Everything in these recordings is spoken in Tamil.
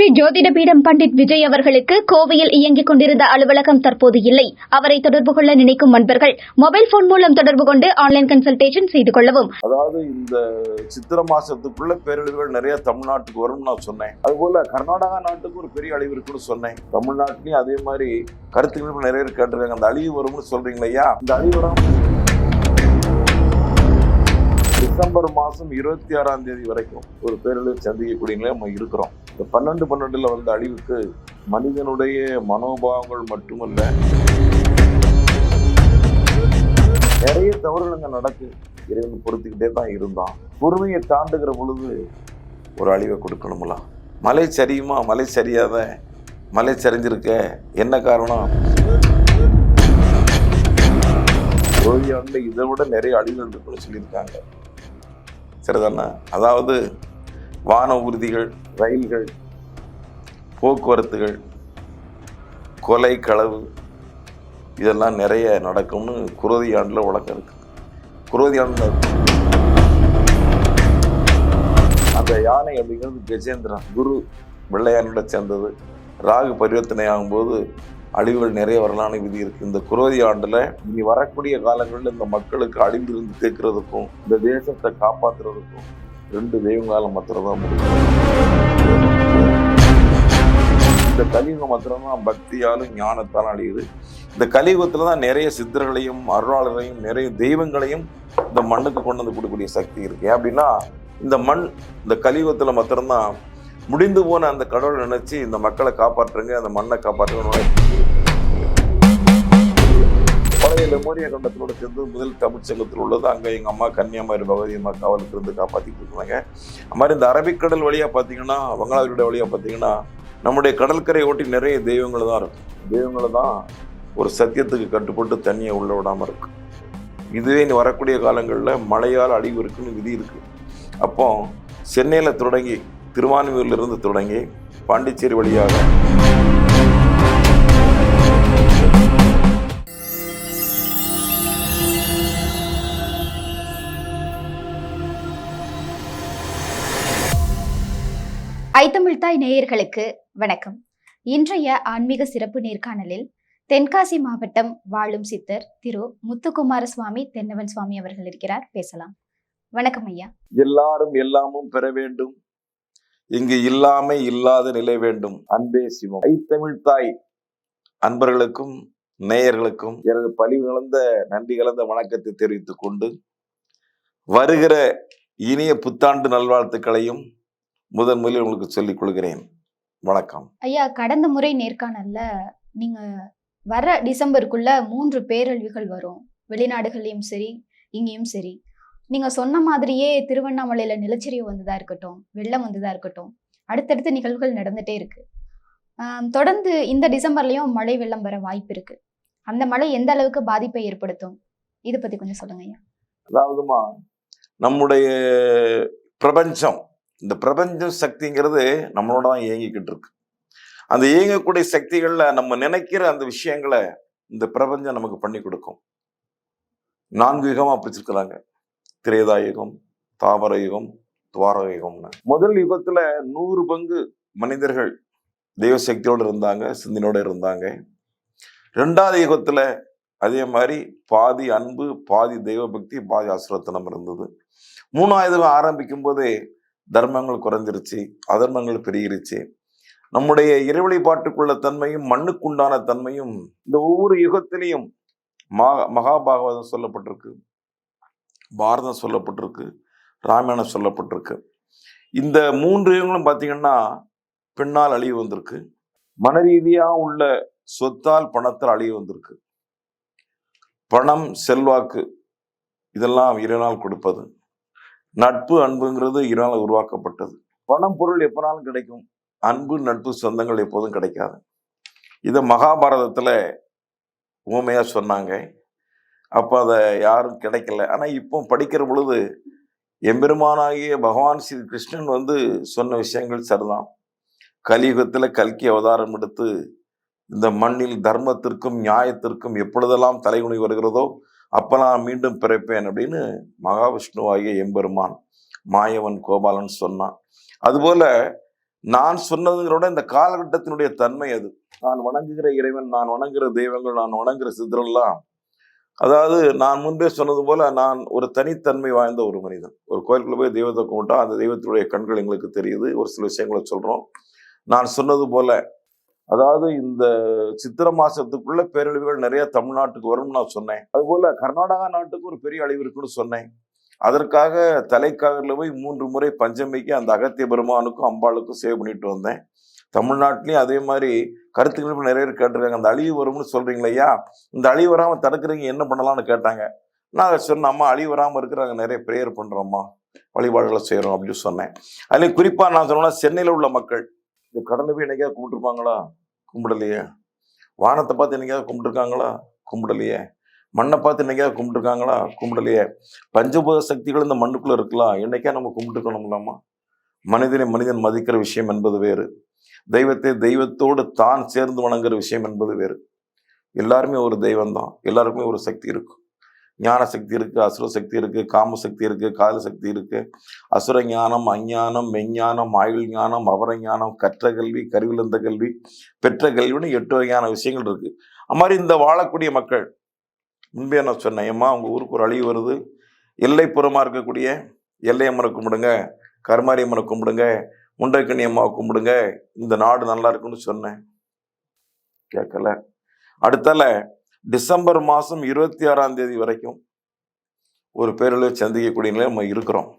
ஸ்ரீ ஜோதிடபீடம் பண்டிட் விஜய் அவர்களுக்கு கோவையில் இயங்கிக் கொண்டிருந்த அலுவலகம் தற்போது இல்லை. அவரை தொடர்பு கொள்ள நினைக்கும் நண்பர்கள் மொபைல் போன் மூலம் தொடர்பு கொண்டு ஆன்லைன் கன்சல்டேஷன் செய்து கொள்ளவும். அதாவது இந்த சித்திரை மாசத்துக்குள்ள பேரழிவுகள் நிறைய தமிழ்நாட்டுக்கு வரும்னு நான் சொன்னேன். அதுபோல கர்நாடகா நாட்டுக்கு ஒரு பெரிய அழிவு இருக்குன்னு சொன்னேன். தமிழ்நாட்டிலையும் அதே மாதிரி கருத்துக்கள் நிறைய பேர் கேட்டிருக்காங்க. அந்த அழிவு வரும்னு சொல்றீங்க ஐயா? இந்த அழிவு வராமல் டிசம்பர் மாதம் இருபத்தி ஆறாம் தேதி வரைக்கும் ஒரு பேரழிவு சந்திக்கக்கூடிய நிலை நம்ம இருக்கிறோம். இந்த பன்னெண்டு பன்னெண்டில் வந்த அழிவுக்கு மனிதனுடைய மனோபாவங்கள் மட்டுமல்ல நிறைய தவறுகள் அங்க நடக்கு. இறைவன் பொறுத்துக்கிட்டே தான் இருந்தான். பொறுமையை தாண்டுகிற பொழுது ஒரு அழிவை கொடுக்கணுங்களா மலை சரியுமா? மலை சரியாத? மலை சரிஞ்சிருக்க? என்ன காரணம்? ஓவியாண்டில் இதை விட நிறைய அழிவு இருக்குன்னு சொல்லியிருக்காங்க. சரிதானா? அதாவது வான ஊர்திகள் ரயில்கள் போக்குவரத்துகள் கொலை களவு இதெல்லாம் நிறைய நடக்கும்னு குரோதி ஆண்டில் வழக்கம் இருக்குது குரோதி ஆண்டில் அந்த யானை அப்படிங்கிறது கஜேந்திரன் குரு வெள்ளையானோட சேர்ந்தது. ராகு பரிவர்த்தனை ஆகும்போது அழிவுகள் நிறைய வரலான்னு விதி இருக்குது இந்த குரோதி ஆண்டில் இனி வரக்கூடிய காலங்களில் இந்த மக்களுக்கு அழிந்திருந்து கேட்கறதுக்கும் இந்த தேசத்தை காப்பாற்றுறதுக்கும் ரெண்டு தெய்வங்காலம் மாத்திரம்தான் முடியும். இந்த கலியுகம் மாத்திரம்தான் பக்தியாலும் ஞானத்தாலும் அழியுது. இந்த கலியுகத்தில் தான் நிறைய சித்தர்களையும் அருளாளரையும் நிறைய தெய்வங்களையும் இந்த மண்ணுக்கு கொண்டு வந்து கொடுக்கக்கூடிய சக்தி இருக்கு. ஏன் அப்படின்னா இந்த மண் இந்த கலியுகத்தில் மாத்திரம்தான் முடிந்து போன அந்த கடவுளை நினைச்சு இந்த மக்களை காப்பாற்றுங்க அந்த மண்ணை காப்பாற்றுங்க பழைய கண்டத்தோட சேர்ந்து முதல் தமிழ்ச்சங்கத்தில் உள்ளது. அங்கே எங்கள் அம்மா கன்னியாகுமரி பகுதி அம்மா காவலுக்கு இருந்து காப்பாற்றிட்டு இருந்தாங்க அது மாதிரி இந்த அரபிக்கடல் வழியாக பார்த்தீங்கன்னா வங்காளவிட வழியாக பார்த்தீங்கன்னா நம்முடைய கடற்கரை ஓட்டி நிறைய தெய்வங்கள் தான் இருக்கும். தெய்வங்கள் தான் ஒரு சத்தியத்துக்கு கட்டுப்பட்டு தண்ணியை உள்ள விடாமல் இருக்கும் இதுவே இனி வரக்கூடிய காலங்களில் மழையால் அழிவு இருக்குன்னு விதி இருக்குது அப்போ சென்னையில் தொடங்கி திருவான்மியூர்லேருந்து தொடங்கி பாண்டிச்சேரி வழியாக. ஐத்தமிழ்தாய் நேயர்களுக்கு வணக்கம். இன்றைய ஆன்மீக சிறப்பு நேர்காணலில் தென்காசி மாவட்டம் வாழும் சித்தர் திரு முத்துக்குமார சுவாமி தென்னவன் சுவாமி அவர்கள் இருக்கிறார். பேசலாம். வணக்கம் ஐயா. எல்லாரும் எல்லாமும் பெற வேண்டும். இங்கு இல்லாமை இல்லாத நிலை வேண்டும். அன்பே சிவம். தமிழ் தாய் அன்பர்களுக்கும் நேயர்களுக்கும் எனது பழிவு கலந்த நன்றி கலந்த வணக்கத்தை தெரிவித்துக் கொண்டு வருகிற இனிய புத்தாண்டு நல்வாழ்த்துக்களையும் முதன் முதலில் உங்களுக்கு சொல்லிக் கொள்கிறேன். வணக்கம். ஐயா கடந்த முறை நேர்காணல்ல நீங்க வர டிசம்பருக்குள்ள மூன்று பேரழிவுகள் வரும். வெளிநாடுகள்லயும் சரி இங்கேயும் சரி. நீங்க சொன்ன மாதிரியே திருவண்ணாமலையில நிலச்சரிவு வந்ததா இருக்கட்டும் வெள்ளம் வந்ததா இருக்கட்டும் அடுத்தடுத்த நிகழ்வுகள் நடந்துட்டே இருக்கு. தொடர்ந்து இந்த டிசம்பர்லயும் மழை வெள்ளம் வர வாய்ப்பு இருக்கு. அந்த மழை எந்த அளவுக்கு பாதிப்பை ஏற்படுத்தும்? இதை பத்தி கொஞ்சம் சொல்லுங்க ஐயா. அதாவதுமா நம்முடைய பிரபஞ்சம் இந்த பிரபஞ்ச சக்திங்கிறது நம்மளோட தான் இயங்கிக்கிட்டு இருக்கு. அந்த இயங்கக்கூடிய சக்திகள்ல நம்ம நினைக்கிற அந்த விஷயங்களை இந்த பிரபஞ்சம் நமக்கு பண்ணி கொடுக்கும். நான்கு யுகமா பிரிச்சிருக்கிறாங்க. திரேதா யுகம் தாவர யுகம் துவார யுகம்னு முதல் யுகத்துல நூறு பங்கு மனிதர்கள் தெய்வ சக்தியோடு இருந்தாங்க சிந்தனையோட இருந்தாங்க. ரெண்டாவது யுகத்துல அதே மாதிரி பாதி அன்பு பாதி தெய்வ பக்தி பாதி அசுரத்தனம் இருந்தது. மூணாவது யுகம் ஆரம்பிக்கும் போதே தர்மங்கள் குறைஞ்சிருச்சு அதர்மங்கள் பெருகிருச்சு. நம்முடைய இறைவழிபாட்டுக்குள்ள தன்மையும் மண்ணுக்குண்டான தன்மையும் இந்த ஒவ்வொரு யுகத்திலையும் மா மகாபாகவதம் சொல்லப்பட்டிருக்கு. பாரதம் சொல்லப்பட்டிருக்கு ராமாயணம் சொல்லப்பட்டிருக்கு. இந்த மூன்று யுகங்களும் பார்த்தீங்கன்னா பெண்ணால் அழிவு வந்திருக்கு. மன ரீதியாக உள்ள சொத்தால் பணத்தால் அழிவு வந்திருக்கு. பணம் செல்வாக்கு இதெல்லாம் இரநாள் கொடுப்பது. நட்பு அன்புங்கிறது இரநாள் உருவாக்கப்பட்டது. பணம் பொருள் எப்பனாலும் கிடைக்கும். அன்பு நட்பு சொந்தங்கள் எப்போதும் கிடைக்காது. இதை மகாபாரதத்தில் உவமையாக சொன்னாங்க. அப்போ அதை யாரும் கிடைக்கல. ஆனால் இப்போ படிக்கிற பொழுது எம்பெருமானாகிய பகவான் ஸ்ரீ கிருஷ்ணன் வந்து சொன்ன விஷயங்கள் சரிதான். கலியுகத்தில் கல்கி அவதாரம் எடுத்து இந்த மண்ணில் தர்மத்திற்கும் நியாயத்திற்கும் எப்பொழுதெல்லாம் தலைகுனி வருகிறதோ அப்போ நான் மீண்டும் பிறப்பேன் அப்படின்னு மகாவிஷ்ணுவாகிய எம்பெருமான் மாயவன் கோபாலன் சொன்னான். அதுபோல நான் சொன்னதுங்கிறோட விட இந்த காலகட்டத்தினுடைய தன்மை அது. நான் வணங்குகிற இறைவன் நான் வணங்குகிற தெய்வங்கள் நான் வணங்குகிற சித்தரெல்லாம் அதாவது நான் முன்பே சொன்னது போல நான் ஒரு தனித்தன்மை வாய்ந்த ஒரு மனிதன். ஒரு கோயிலுக்குள்ள போய் தெய்வத்தை கும்பிட்டா அந்த தெய்வத்துடைய கண்கள் எங்களுக்கு தெரியுது. ஒரு சில விஷயங்களை சொல்றோம். நான் சொன்னது போல அதாவது இந்த சித்திர மாசத்துக்குள்ள பேரழிவுகள் நிறைய தமிழ்நாட்டுக்கு வரும்னு நான் சொன்னேன். அதுபோல கர்நாடகா நாட்டுக்கு ஒரு பெரிய அழிவு இருக்குன்னு சொன்னேன். அதற்காக தலைக்காவில போய் மூன்று முறை பஞ்சமிக்கு அந்த அகத்திய பெருமானுக்கும் அம்பாளுக்கும் சேவ் பண்ணிட்டு வந்தேன். தமிழ்நாட்டிலையும் அதே மாதிரி கருத்துக்கள் இப்போ நிறைய பேர் கேட்டிருக்காங்க. அந்த அழிவு வரும்னு சொல்றீங்களே ஐயா? இந்த அழிவு வராமல் தடுக்கிறீங்க என்ன பண்ணலாம்னு கேட்டாங்க. நான் அதை சொன்னேன் அம்மா அழிவு வராமல் இருக்கிறாங்க நிறைய ப்ரேயர் பண்ணுறோம்மா வழிபாடுகளை செய்கிறோம் அப்படின்னு சொன்னேன். அதுலேயும் குறிப்பாக நான் சொன்னா சென்னையில் உள்ள மக்கள் இந்த கடலை போய் என்னைக்காவது கும்பிட்டுருப்பாங்களா? கும்பிடலையே. வானத்தை பார்த்து என்னைக்காவது கும்பிட்டுருக்காங்களா? கும்பிடலையே. மண்ணை பார்த்து என்னைக்காவது கும்பிட்டுருக்காங்களா? கும்பிடலையே. பஞ்சபூத சக்திகள் இந்த மண்ணுக்குள்ளே இருக்கலாம். என்னைக்கா நம்ம கும்பிட்டுக்கணும்லாமா மனிதனை மனிதன் மதிக்கிற விஷயம் என்பது வேறு. தெய்வத்தை தெய்வத்தோடு தான் சேர்ந்து வணங்குற விஷயம் என்பது வேறு. எல்லாருமே ஒரு தெய்வம் தான் எல்லாருக்குமே ஒரு சக்தி இருக்கும் ஞான சக்தி இருக்கு அசுர சக்தி இருக்கு காம சக்தி இருக்கு கால சக்தி இருக்கு. அசுர ஞானம் அஞ்ஞானம் மெஞ்ஞானம் ஆயுள் ஞானம் அவர ஞானம் கற்ற கல்வி கருவிழந்த கல்வி பெற்ற கல்வின்னு எட்டு வகையான விஷயங்கள் இருக்கு. அது மாதிரி இந்த வாழக்கூடிய மக்கள் முன்பே நான் சொன்னேன் ஏம்மா அவங்க ஊருக்கு ஒரு அழிவு வருது. எல்லைப்புறமாக இருக்கக்கூடிய எல்லையம்மனை கும்பிடுங்க கருமாரியம்மனை கும்பிடுங்க முண்டைக்கண்ணி அம்மாவை கும்பிடுங்க. இந்த நாடு நல்லா இருக்குன்னு சொன்னேன். கேட்கல. அடுத்தால டிசம்பர் மாதம் இருபத்தி ஆறாம் தேதி வரைக்கும் ஒரு பேரழிவு சந்திக்கக்கூடிய நிலை நம்ம இருக்கிறோம்.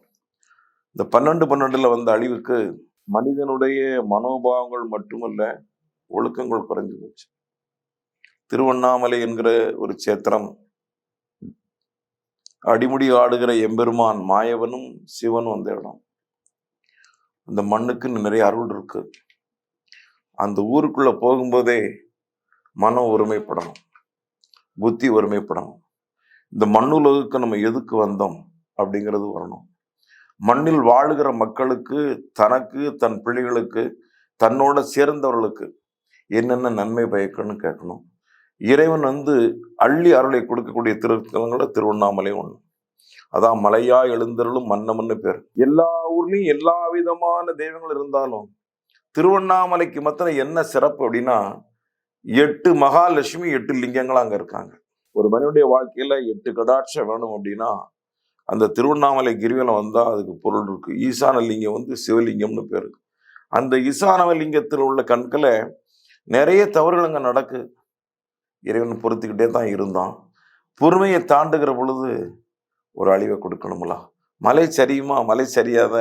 இந்த பன்னெண்டு பன்னெண்டில் வந்த அழிவுக்கு மனிதனுடைய மனோபாவங்கள் மட்டுமல்ல ஒழுக்கங்கள் குறைஞ்சு போச்சு. திருவண்ணாமலை என்கிற ஒரு சேத்திரம் அடிமுடி ஆடுகிற எம்பெருமான் மாயவனும் சிவனும் வந்த இடம். அந்த மண்ணுக்கு நிறைய அருள் இருக்கு. அந்த ஊருக்குள்ள போகும்போதே மனம் ஒருமைப்படணும். புத்தி ஒருமைப்படணும். இந்த மண்ணுலகுக்கு நம்ம எதுக்கு வந்தோம் அப்படிங்கிறது வரணும். மண்ணில் வாழுகிற மக்களுக்கு தனக்கு தன் பிள்ளைகளுக்கு தன்னோட சேர்ந்தவர்களுக்கு என்னென்ன நன்மை பயக்கணும்னு கேட்கணும். இறைவன் வந்து அள்ளி அருளை கொடுக்கக்கூடிய திருத்தலங்களை திருவண்ணாமலை ஒன்று அதான் மலையா எழுந்தருளும் மன்னம்னு பேர். எல்லா ஊர்லயும் எல்லா விதமான தெய்வங்கள் இருந்தாலும் திருவண்ணாமலைக்கு மாத்திரம் என்ன சிறப்பு அப்படின்னா எட்டு மகாலட்சுமி எட்டு லிங்கங்கள் அங்க இருக்காங்க. ஒரு மனிதனுடைய வாழ்க்கையில எட்டு கடாட்சம் வேணும் அப்படின்னா அந்த திருவண்ணாமலை கிரிவலம் வந்தா அதுக்கு பொருள் இருக்கு. ஈசான லிங்கம் வந்து சிவலிங்கம்னு பேரு. அந்த ஈசானவலிங்கத்தில் உள்ள கண்களை நிறைய தவறுகள் அங்கே நடக்கு. இறைவன் பொறுத்துக்கிட்டே தான் இருந்தான். பொறுமையை தாண்டுகிற பொழுது ஒரு அழிவை கொடுக்கணுங்களா மலை சரியுமா? மலை சரியாத?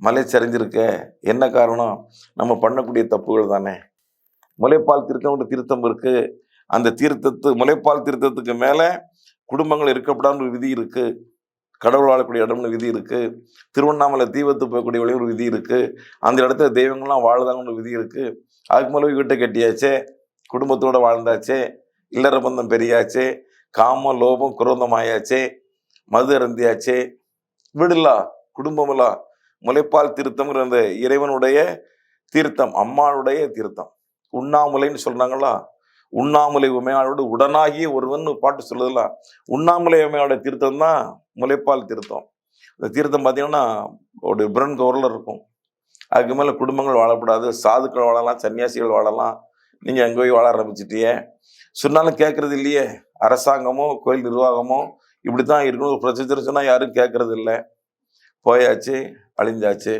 மலை சரிஞ்சிருக்க? என்ன காரணம்? நம்ம பண்ணக்கூடிய தப்புகள் தானே. முளைப்பால் திருத்தம் திருத்தம் இருக்குது அந்த தீர்த்தத்து முளைப்பால் திருத்தத்துக்கு மேலே குடும்பங்கள் இருக்கப்படாத ஒரு விதி இருக்குது கடவுள் வாழக்கூடிய இடம்னு விதி இருக்குது திருவண்ணாமலை தீபத்து போகக்கூடிய வழி ஒரு விதி இருக்குது அந்த இடத்துல தெய்வங்கள்லாம் வாழுதாங்கன்னு விதி இருக்குது அதுக்கு மேலே வீட்டை கட்டியாச்சே? குடும்பத்தோடு வாழ்ந்தாச்சே? இல்லற பந்தம் பெரியாச்சே? காம லோபம் குரோதம் ஆயாச்சே மது அருந்தியாச்சே. விடலா குடும்பமலா முளைப்பால் தீர்த்தம்ங்கிற அந்த இறைவனுடைய தீர்த்தம் அம்மாளுடைய தீர்த்தம். உண்ணாமுலைன்னு சொல்றாங்களா? உண்ணாமுலை உமையாளோடு உடனாகிய ஒருவன் பாட்டு சொல்லுதுல. உண்ணாமுலை உமையோட தீர்த்தம் தான் முளைப்பால் தீர்த்தம். இந்த தீர்த்தம் பார்த்தீங்கன்னா ஒரு பிரன் கவரில் இருக்கும். அதுக்கு மேலே குடும்பங்கள் வாழக்கூடாது சாதுக்கள் வாழலாம் சன்னியாசிகள் வாழலாம். நீங்கள் அங்கே போய் வாழ ஆரம்பிச்சிட்டியே. சொன்னாலும் கேட்குறது இல்லையே. அரசாங்கமோ கோயில் நிர்வாகமோ இப்படி தான் இருக்கணும். ஒரு பிரச்சனை சொன்னால் யாரும் கேட்கறது இல்லை போயாச்சு அழிஞ்சாச்சு.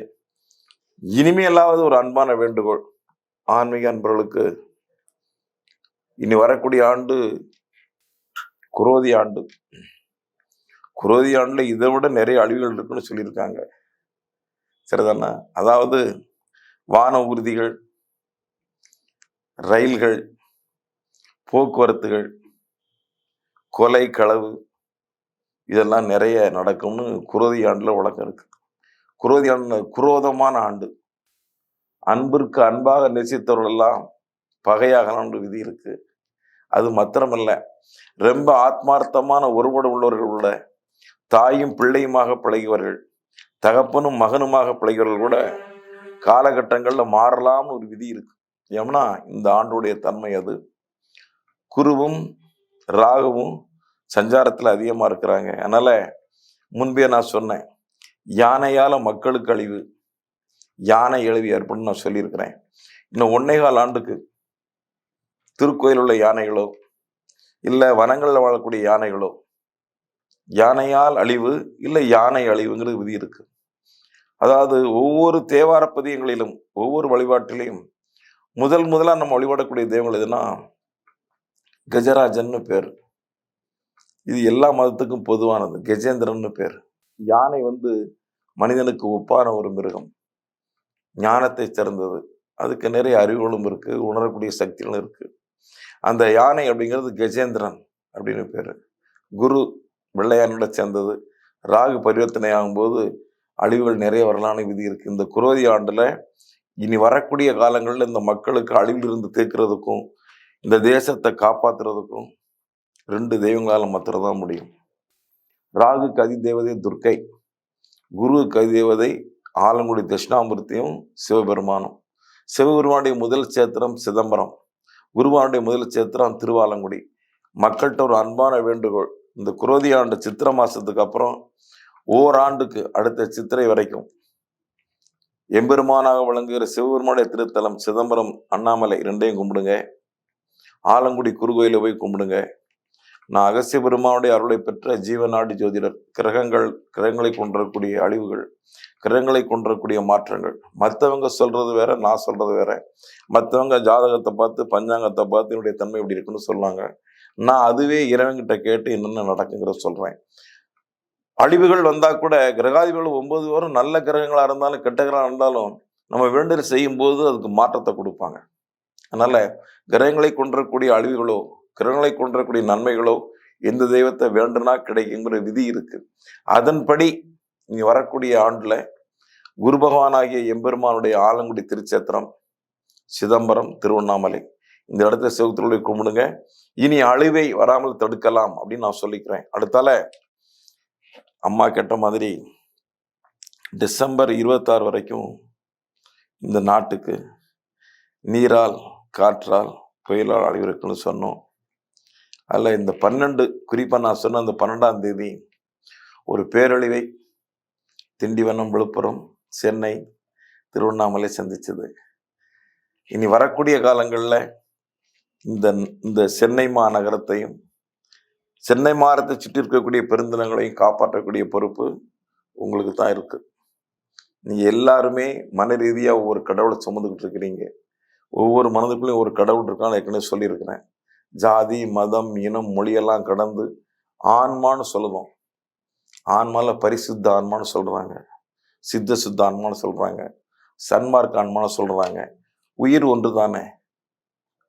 இனிமேலாவது ஒரு அன்பான வேண்டுகோள். ஆன்மீக அன்பர்களுக்கு இனி வரக்கூடிய ஆண்டு குரோதி ஆண்டு. குரோதி ஆண்டில் இதை விட நிறைய அழிவுகள் இருக்குன்னு சொல்லியிருக்காங்க. சரிதானா? அதாவது வான ஊர்திகள் ரயில்கள் போக்குவரத்துகள் கொலை களவு இதெல்லாம் நிறைய நடக்கும்னு குரோதி ஆண்டில் வழக்கம் இருக்குது குரோதி ஆண்டு குரோதமான ஆண்டு. அன்பிற்கு அன்பாக நேசித்தவர்கள் எல்லாம் பகையாகலாம்னு விதி இருக்குது அது மாத்திரமல்ல ரொம்ப ஆத்மார்த்தமான ஒருபடு உள்ளவர்கள் உள்ள தாயும் பிள்ளையுமாக பிழைகிறவர்கள் தகப்பனும் மகனுமாக பழகியவர்கள் கூட காலகட்டங்களில் மாறலாம்னு ஒரு விதி இருக்கு. ஏன்னா இந்த ஆண்டுடைய தன்மை அது. குருவும் ராகுவும் சஞ்சாரத்தில் அதிகமாக இருக்கிறாங்க. அதனால் முன்பே நான் சொன்னேன் யானையால் மக்களுக்கு அழிவு யானை எழுவி ஏற்படும் நான் சொல்லியிருக்கிறேன். இன்னும் ஒன்னேகால் ஆண்டுக்கு திருக்கோயில் உள்ள யானைகளோ இல்லை வனங்களில் வாழக்கூடிய யானைகளோ யானையால் அழிவு இல்லை யானை அழிவுங்கிறது விதி இருக்கு. அதாவது ஒவ்வொரு தேவார பதியங்களிலும் ஒவ்வொரு வழிபாட்டிலையும் முதல் முதலாக நம்ம வழிபடக்கூடிய தெய்வங்கள் எதுனா கஜராஜன்னு பேர். இது எல்லா மதத்துக்கும் பொதுவானது. கஜேந்திரன்னு பேர். யானை வந்து மனிதனுக்கு ஒப்பான ஒரு மிருகம். ஞானத்தை சிறந்தது. அதுக்கு நிறைய அறிவுகளும் இருக்குது உணரக்கூடிய சக்திகளும் இருக்குது அந்த யானை அப்படிங்கிறது கஜேந்திரன் அப்படின்னு பேர். குரு வெள்ளையானோட சேர்ந்தது. ராகு பரிவர்த்தனை ஆகும்போது அழிவுகள் நிறைய வரலான விதி இருக்குது இந்த குரோதி ஆண்டில் இனி வரக்கூடிய காலங்களில் இந்த மக்களுக்கு அழிவிலிருந்து தீர்க்கிறதுக்கும் இந்த தேசத்தை காப்பாற்றுறதுக்கும் ரெண்டு தெய்வங்களால் மாத்திரம் தான் முடியும். ராகு கதி தேவதை துர்க்கை குரு கதி தேவதை ஆலங்குடி தட்சிணாமூர்த்தியும் சிவபெருமானும். சிவபெருமானுடைய முதல் சேத்திரம் சிதம்பரம் குருவானுடைய முதல் சேத்திரம் திருவாலங்குடி. மக்கள்கிட்ட ஒரு அன்பான வேண்டுகோள். இந்த குரோதி ஆண்டு சித்திர மாதத்துக்கு அப்புறம் ஓராண்டுக்கு அடுத்த சித்திரை வரைக்கும் எம்பெருமானாக விளங்குகிற சிவபெருமானுடைய திருத்தலம் சிதம்பரம் அண்ணாமலை ரெண்டையும் கும்பிடுங்க. ஆலங்குடி குருகோயில போய் கும்பிடுங்க. நான் அகசிய பெருமானுடைய அருளை பெற்ற ஜீவநாடி ஜோதிடர் கிரகங்கள் கிரகங்களை கொன்றக்கூடிய அழிவுகள் கிரகங்களை கொன்றக்கூடிய மாற்றங்கள். மற்றவங்க சொல்றது வேற நான் சொல்றது வேற. மற்றவங்க ஜாதகத்தை பார்த்து பஞ்சாங்கத்தை பார்த்து என்னுடைய தன்மை இப்படி இருக்குன்னு சொல்லுவாங்க நான் அதுவே இறைவன்கிட்ட கேட்டு என்னென்ன நடக்குங்கிற சொல்றேன். அழிவுகள் வந்தா கூட கிரகாதிபதிகள் ஒன்பது வரும் நல்ல கிரகங்களா இருந்தாலும் கெட்ட கிரகம் இருந்தாலும் நம்ம வேண்டல் செய்யும் போது அதுக்கு மாற்றத்தை கொடுப்பாங்க. அதனால கிரகங்களை கொன்றக்கூடிய அழிவுகளோ கிரகங்களை கொன்றக்கூடிய நன்மைகளோ எந்த தெய்வத்தை வேண்டுனா கிடைக்குங்கிற விதி இருக்கு. அதன்படி நீ வரக்கூடிய ஆண்டுல குரு பகவானாகிய எம்பெருமானுடைய ஆலங்குடி திருச்சேத்திரம் சிதம்பரம் திருவண்ணாமலை இந்த இடத்த சிவத்திருளை கும்பிடுங்க. இனி அழிவை வராமல் தடுக்கலாம் அப்படின்னு நான் சொல்லிக்கிறேன். அடுத்தால அம்மா கேட்ட மாதிரி டிசம்பர் இருபத்தாறு வரைக்கும் இந்த நாட்டுக்கு நீரால் காற்றால் புயலால் அழிவிருக்குன்னு சொன்னோம். அதில் இந்த பன்னெண்டு குறிப்பாக நான் சொன்ன அந்த பன்னெண்டாம் தேதி ஒரு பேரழிவை திண்டிவனம் விழுப்புரம் சென்னை திருவண்ணாமலை சந்திச்சது. இனி வரக்கூடிய காலங்களில் இந்த இந்த சென்னை மாநகரத்தையும் சென்னை மாநகரத்தை சுற்றி இருக்கக்கூடிய பெருந்தலங்களையும் காப்பாற்றக்கூடிய பொறுப்பு உங்களுக்கு தான் இருக்குது நீங்கள் எல்லாருமே மன ரீதியாக ஒவ்வொரு கடவுளை சுமந்துக்கிட்டு இருக்கிறீங்க. ஒவ்வொரு மனதுக்குள்ளேயும் ஒரு கடவுள் இருக்கான்னு ஏற்கனவே சொல்லியிருக்கிறேன். ஜாதி மதம் இனம் மொழியெல்லாம் கடந்து ஆன்மான்னு சொல்லுவோம் ஆன்மால பரிசுத்த ஆன்மான்னு சொல்றாங்க. சித்த சுத்த ஆன்மான்னு சொல்றாங்க. சன்மார்க்க ஆன்மான்னு சொல்றாங்க. உயிர் ஒன்று தானே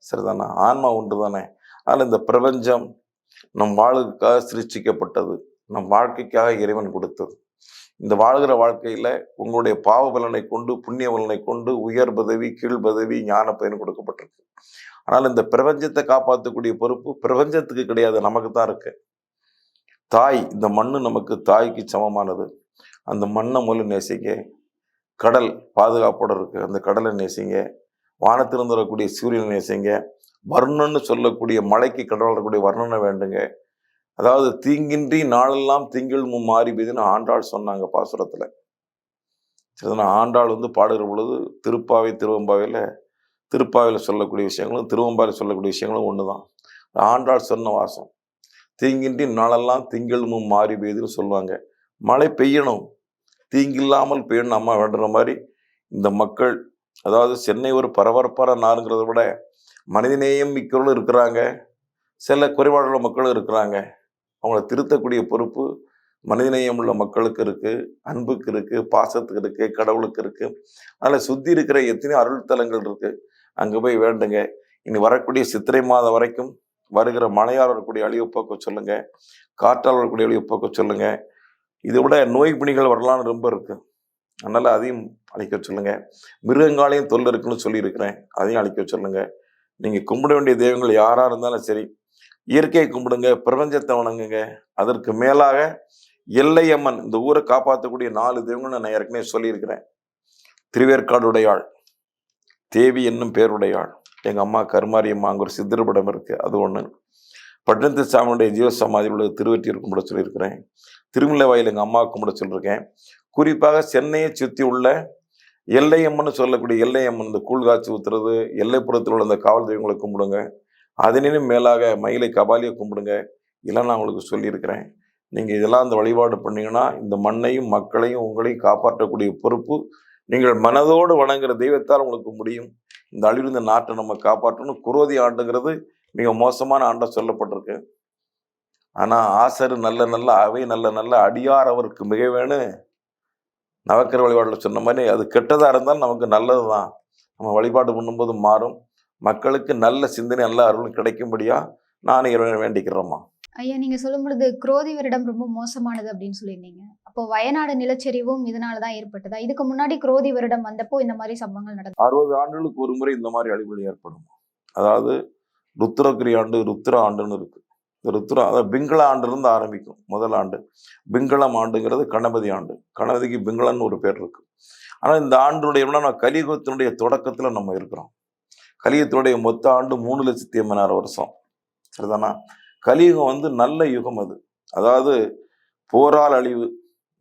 சரிதானா? ஆன்மா ஒன்று தானே ஆனால் இந்த பிரபஞ்சம் நம் வாழ்வுக்காக சிருஷ்டிக்கப்பட்டது. நம் வாழ்க்கைக்காக இறைவன் கொடுத்தது. இந்த வாழ்கிற வாழ்க்கையில உங்களுடைய பாவ பலனை கொண்டு புண்ணிய பலனை கொண்டு உயர் பதவி கீழ் பதவி ஞான பயன் கொடுக்கப்பட்டிருக்கு. ஆனால் இந்த பிரபஞ்சத்தை காப்பாற்றக்கூடிய பொறுப்பு பிரபஞ்சத்துக்கு கிடையாது நமக்கு தான் இருக்கு. தாய் இந்த மண்ணு நமக்கு தாய்க்கு சமமானது. அந்த மண்ணை முதல்ல நேசிங்க. கடல் பாதுகாப்போட இருக்கு. அந்த கடலை நேசிங்க. வானத்திலிருந்து வரக்கூடிய சூரியனை நேசிங்க. வர்ணன்னு சொல்லக்கூடிய மலைக்கு கடவுள் வரக்கூடிய வர்ணனை வேண்டுங்க. அதாவது தீங்கின்றி நாளெல்லாம் திங்கள் மும் மாறி பெய்துன்னு ஆண்டாள் சொன்னாங்க பாசுரத்தில். சரிதானா ஆண்டாள் வந்து பாடுகிற பொழுது திருப்பாவை திருவம்பாவையில் திருப்பாவையில் சொல்லக்கூடிய விஷயங்களும் திருவம்பாவில் சொல்லக்கூடிய விஷயங்களும் ஒன்று தான் ஆண்டாள் சொன்ன வாசம். தீங்கின்றி நாளெல்லாம் திங்களும் மாறி பெய்துன்னு சொல்லுவாங்க. மழை பெய்யணும். தீங்கில்லாமல் பெய்யணும் அம்மா வேண்டுற மாதிரி இந்த மக்கள் அதாவது சென்னை ஒரு பரபரப்பான நாடுங்கிறத விட மனிதநேயம் மிக்கவர்களும் இருக்கிறாங்க. சில குறைபாடுள்ள மக்களும் இருக்கிறாங்க. அவங்கள திருத்தக்கூடிய பொறுப்பு மனிதநேயம் உள்ள மக்களுக்கு இருக்குது அன்புக்கு இருக்குது பாசத்துக்கு இருக்குது கடவுளுக்கு இருக்குது அதில் சுற்றி இருக்கிற எத்தனையோ அருள் தலங்கள் இருக்குது அங்கே போய் வேண்டுங்க. இனி வரக்கூடிய சித்திரை மாதம் வரைக்கும் வருகிற மழையால் வரக்கூடிய அழிவு போக்க சொல்லுங்க. காற்றால் வரக்கூடிய அழிவு போக்க சொல்லுங்க. இதை விட நோய் பிணிகள் வரலான்னு ரொம்ப இருக்கு. அதனால அதையும் அழிக்க சொல்லுங்க. மிருகங்காலையும் தொல் இருக்குன்னு சொல்லியிருக்கிறேன். அதையும் அழிக்க சொல்லுங்க. நீங்க கும்பிட வேண்டிய தெய்வங்கள் யாரா இருந்தாலும் சரி இயற்கையை கும்பிடுங்க பிரபஞ்சத்தை வணங்குங்க. அதற்கு மேலாக எல்லையம்மன் இந்த ஊரை காப்பாற்றக்கூடிய நாலு தெய்வங்கள் நான் ஏற்கனவே சொல்லியிருக்கிறேன். திருவேற்காடுடையாள். தேவி என்னும் பேருடையாள். எங்க அம்மா கருமாரியம்மா அங்க ஒரு சித்திரப்படம் இருக்கு. அது ஒன்று பட்டணத்து சாமியுடைய ஜீவசமாதி உள்ள திருவெற்றியூர் கும்பிட சொல்லியிருக்கிறேன். திருமலை வாயில் எங்க அம்மா கும்பிட சொல்லியிருக்கேன். குறிப்பாக சென்னையை சுற்றி உள்ள எல்லையம்மன்னு சொல்லக்கூடிய எல்லையம்மன் இந்த கூழ் காய்ச்சி ஊத்துறது எல்லைப்புறத்தில் உள்ள அந்த காவல் தெய்வங்களை கும்பிடுங்க. அதனினும் மேலாக மயிலை கபாலியை கும்பிடுங்க. இதெல்லாம் நான் உங்களுக்கு சொல்லியிருக்கிறேன். நீங்கள் இதெல்லாம் அந்த வழிபாடு பண்ணீங்கன்னா இந்த மண்ணையும் மக்களையும் உங்களையும் காப்பாற்றக்கூடிய பொறுப்பு நீங்கள் மனதோடு வணங்குற தெய்வத்தால் உங்களுக்கு முடியும். இந்த அழிவிருந்த நாட்டை நம்ம காப்பாற்றணும். குரோதி ஆண்டுங்கிறது மிக மோசமான ஆண்டா சொல்லப்பட்டிருக்கு. ஆனால் ஆசரு நல்ல நல்ல அவை நல்ல நல்ல அடியார் அவருக்கு மிக வேணும் நவக்கிர வழிபாட்டில் சொன்ன மாதிரி அது கெட்டதாக இருந்தாலும் நமக்கு நல்லது தான் நம்ம வழிபாடு பண்ணும்போது மாறும். மக்களுக்கு நல்ல சிந்தனை நல்ல அருள் கிடைக்கும்படியா நான் இறைவனை வேண்டிக்கிறோம்மா. ஐயா நீங்க சொல்லும் பொழுது குரோதி வருடம் ரொம்ப மோசமானது அப்படின்னு சொல்லியிருந்தீங்க. அப்போ வயநாடு நிலச்சரிவும் இதனால தான் ஏற்பட்டதா? இதுக்கு முன்னாடி குரோதி வருடம் வந்தப்போ இந்த மாதிரி சம்பவங்கள் நடந்தது. அறுபது ஆண்டுகளுக்கு ஒரு முறை இந்த மாதிரி அழிவுகள் ஏற்படும். அதாவது ருத்ரகிரி ஆண்டு ருத்ர ஆண்டுன்னு இருக்கு. இந்த ருத்ரா அதாவது பிங்கள ஆண்டுலேருந்து ஆரம்பிக்கும் முதல் ஆண்டு. பிங்களம் ஆண்டுங்கிறது கணபதி ஆண்டு. கணபதிக்கு பிங்களம்னு ஒரு பேர் இருக்கு. ஆனால் இந்த ஆண்டுடைய என்னன்னா கலியுகத்தினுடைய தொடக்கத்தில் நம்ம இருக்கிறோம். கலியுகத்தினுடைய மொத்த ஆண்டு மூணு லட்சத்தி எண்பதாயிரம் வருஷம். சரிதானா? கலியுகம் வந்து நல்ல யுகம் அது. அதாவது போரால் அழிவு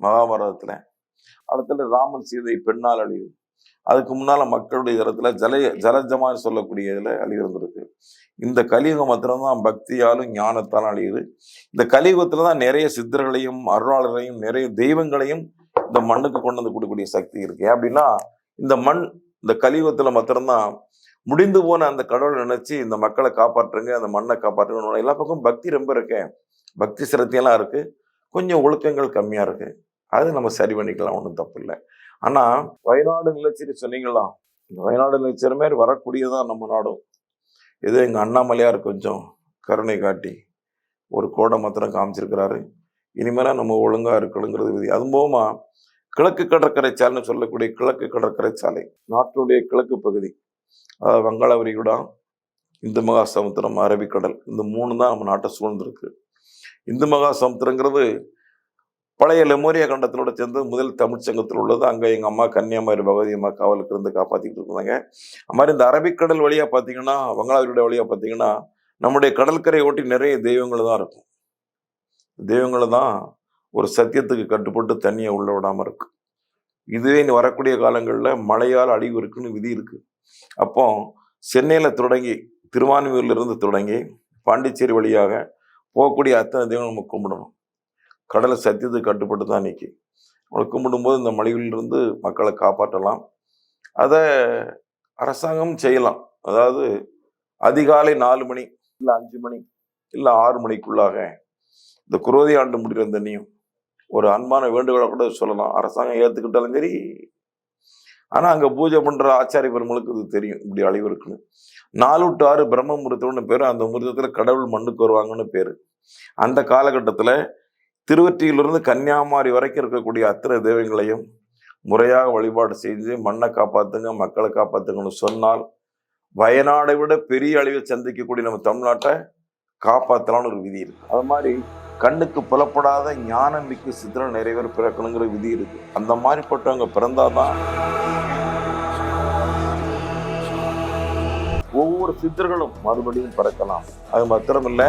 மகாபாரதத்தில். அடுத்தது ராமன் சீதை பெண்ணால் அழிவு. அதுக்கு முன்னால மக்களுடைய இடத்துல ஜலய ஜலஜமான்னு சொல்லக்கூடிய இதில் அழிவிருந்திருக்கு இந்த கலியுகம் மாத்திரம்தான் பக்தியாலும் ஞானத்தாலும் அழியுது. இந்த கலியுகத்தில் தான் நிறைய சித்தர்களையும் அருளாளரையும் நிறைய தெய்வங்களையும் இந்த மண்ணுக்கு கொண்டு வந்து கொடுக்கக்கூடிய சக்தி இருக்கு. அப்படின்னா இந்த மண் இந்த கலியுகத்துல மாத்திரம்தான் முடிந்து போன அந்த கடவுளை நினைச்சு இந்த மக்களை காப்பாற்றுங்க அந்த மண்ணை காப்பாற்றுங்க எல்லா பக்கம் பக்தி ரொம்ப இருக்கு. பக்தி சிரத்தையெல்லாம் இருக்கு. கொஞ்சம் ஒழுக்கங்கள் கம்மியா இருக்கு. அது நம்ம சரி பண்ணிக்கலாம் ஒன்றும் தப்பு இல்லை. ஆனா வயநாடு நிலச்சரி சொன்னீங்களா? இந்த வயநாடு நிலச்சரி மாதிரி வரக்கூடியதான் நம்ம நாடும். இது எங்க அண்ணாமலையார் கொஞ்சம் கருணை காட்டி ஒரு கோடை மாத்திரம் காமிச்சிருக்கிறாரு. இனிமேலாம் நம்ம ஒழுங்கா இருக்கணுங்கிறது விதி. அது போகமா கிழக்கு கடற்கரை சாலைன்னு சொல்லக்கூடிய கிழக்கு கடற்கரை சாலை. நாட்டினுடைய கிழக்கு பகுதி. வங்காள விரிகுடா இந்து மகா சமுத்திரம் அரபிக்கடல் இந்த மூணு தான் நம்ம நாட்டை சூழ்ந்திருக்கு. இந்து மகா சமுத்திரங்கிறது பழைய லெமோரியா கண்டத்திலோட சேர்ந்து முதல் தமிழ்ச்சங்கத்தில் உள்ளது. அங்கே எங்கள் அம்மா கன்னியாகுமரி பகவதி அம்மா காவலுக்கு இருந்து காப்பாற்றிக்கிட்டு இருந்தாங்க. அது மாதிரி இந்த அரபிக்கடல் வழியாக பார்த்தீங்கன்னா வங்காளவிரிகுடா வழியாக பார்த்தீங்கன்னா நம்முடைய கடற்கரை ஒட்டி நிறைய தெய்வங்கள் தான் இருக்கும். தெய்வங்கள் தான் ஒரு சத்தியத்துக்கு கட்டுப்பட்டு தண்ணியை உள்ள விடாமல் இருக்கு. இதுவே இனி வரக்கூடிய காலங்களில் மழையால் அழிவு இருக்குன்னு விதி இருக்கு. அப்போ சென்னையில் தொடங்கி திருவான்மியூர்லேருந்து தொடங்கி பாண்டிச்சேரி வழியாக போகக்கூடிய அத்தனை தெய்வம் நம்ம கும்பிடணும். கடலை சத்தியத்துக்கு கட்டுப்பட்டு தான் நிற்கி நம்மளை கும்பிடும்போது இந்த மொழிகளிலிருந்து மக்களை காப்பாற்றலாம். அதை அரசாங்கம் செய்யலாம். அதாவது அதிகாலை நாலு மணி இல்லை அஞ்சு மணி இல்லை ஆறு மணிக்குள்ளாக இந்த குரோதி ஆண்டு முடிகிற தண்ணியும் ஒரு அன்பான வேண்டுகோளை கூட சொல்லலாம். அரசாங்கம் ஏற்றுக்கிட்டாலும் சரி ஆனால் அங்கே பூஜை பண்ணுற ஆச்சாரிய பெருமளுக்கு இது தெரியும் இப்படி அழிவு இருக்குன்னு நாலு டு ஆறு பிரம்ம முகூர்த்தம்னு பேர் அந்த முகூர்த்தத்தில் கடவுள் மண்ணுக்கு வருவாங்கன்னு பேர். அந்த காலகட்டத்தில் திருவற்றியிலிருந்து கன்னியாகுமரி வரைக்கும் இருக்கக்கூடிய அத்தனை தெய்வங்களையும் முறையாக வழிபாடு செஞ்சு மண்ணை காப்பாற்றுங்க மக்களை காப்பாற்றுங்கன்னு சொன்னால் வயநாடை விட பெரிய அழிவை சந்திக்கக்கூடிய நம்ம தமிழ்நாட்டை காப்பாற்றலாம்னு ஒரு விதி இருக்கு. அது மாதிரி கண்ணுக்கு புலப்படாத ஞானம் மிக்க சித்திரம் நிறைவேற பிறக்கணுங்கிற விதி இருக்கு. அந்த மாதிரிப்பட்டவங்க பிறந்தாதான் ஒவ்வொரு சித்தர்களும் மறுபடியும் பிறக்கலாம். அது மாத்திரமில்லை.